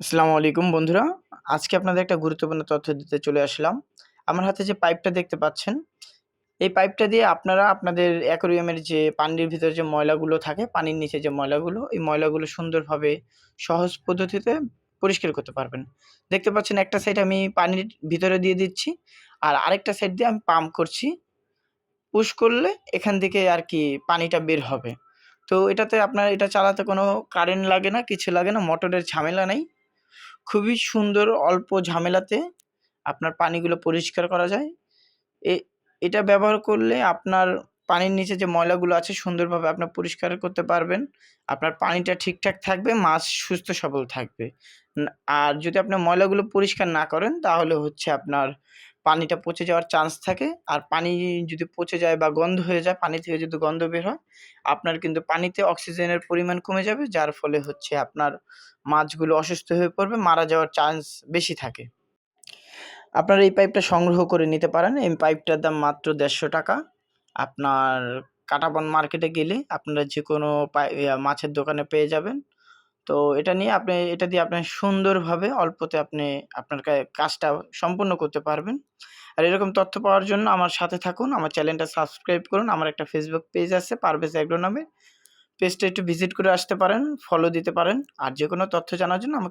আসসালামু আলাইকুম বন্ধুরা। আজকে আপনাদের একটা গুরুত্বপূর্ণ তথ্য দিতে চলে আসলাম। আমার হাতে যে পাইপটা দেখতে পাচ্ছেন, এই পাইপটা দিয়ে আপনারা আপনাদের অ্যাকোরিয়ামের যে পানির ভিতরে যে ময়লাগুলো থাকে, পানির নিচে যে ময়লাগুলো, এই ময়লাগুলো সুন্দরভাবে সহজ পদ্ধতিতে পরিষ্কার করতে পারবেন। দেখতে পাচ্ছেন একটা সাইড আমি পানির ভিতরে দিয়ে দিচ্ছি, আর আরেকটা সাইড দিয়ে আমি পাম্প করছি। পুশ করলে এখান থেকে আর কি পানিটা বের হবে। তো এটাতে আপনার, এটা চালাতে কোনো কারেন্ট লাগে না, কিছু লাগে না মোটরের ঝামেলা নেই। খুবই সুন্দর অল্প ঝামেলাতে আপনার পানিগুলো পরিষ্কার করা যায়। এ, এটা ব্যবহার করলে আপনার পানির নিচে যে ময়লাগুলো আছে সুন্দরভাবে আপনার পরিষ্কার করতে পারবেন। আপনার পানিটা ঠিকঠাক থাকবে, মাছ সুস্থ সবল থাকবে। আর যদি আপনার ময়লাগুলো পরিষ্কার না করেন তাহলে হচ্ছে আপনার পানিটা পচে যাওয়ার চান্স থাকে। আর পানি যদি পচে যায় বা গন্ধ হয়ে যায়, পানি থেকে যদি গন্ধ বের হয়, আপনার কিন্তু পানিতে অক্সিজেনের পরিমাণ কমে যাবে, যার ফলে হচ্ছে আপনার মাছগুলো অসুস্থ হয়ে পড়বে, মারা যাওয়ার চান্স বেশি থাকে। আপনারা এই পাইপটা সংগ্রহ করে নিতে পারেন। এই পাইপটার দাম মাত্র দেড়শো টাকা। আপনার কাটাবন মার্কেটে গেলে আপনারা যে কোনো পাই মাছের দোকানে পেয়ে যাবেন। তো এটা নিয়ে আপনি, এটা দিয়ে আপনি সুন্দরভাবে অল্পতে আপনি আপনার কাজটা সম্পূর্ণ করতে পারবেন। আর এরকম তথ্য পাওয়ার জন্য আমার সাথে থাকুন, আমার চ্যানেলটা সাবস্ক্রাইব করুন। আমার একটা ফেসবুক পেজ আছে, পারভেজ অ্যাগ্রো নামে। পেজটা একটু ভিজিট করে আসতে পারেন ফলো দিতে পারেন। আর যে কোনো তথ্য জানার জন্য আমাকে